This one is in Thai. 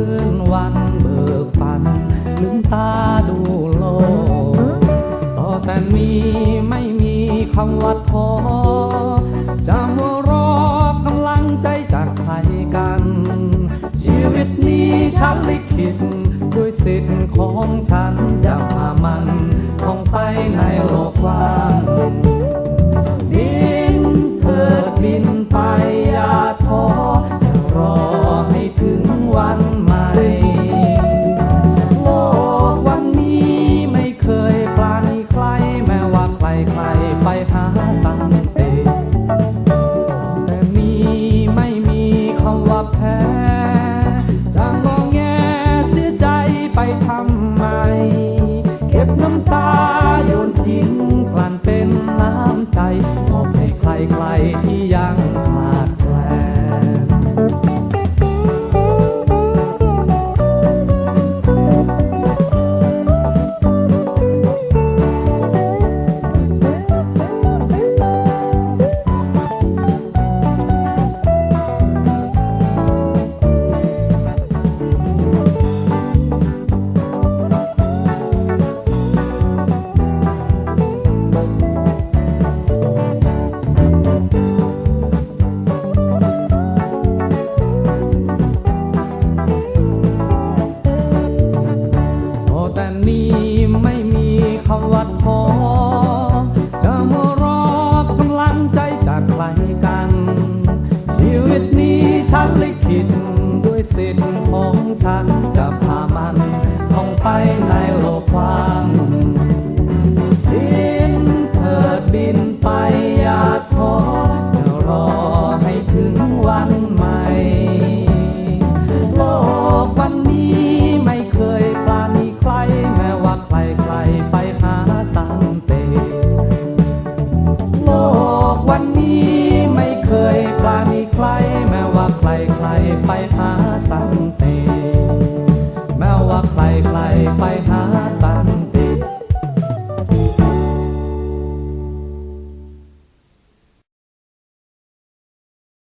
คืนวันเบิกฝันลืมตาดูโลก ต่อแต่นี้ไม่มีคำว่าท้อจะมัวรอกำลังใจจากใครกัน ชีวิตนี้ฉันลิขิตด้วยสิทธิ์ของฉันจะ แต่นี่ไม่มีคำว่าท้อ ไปรใครไปทา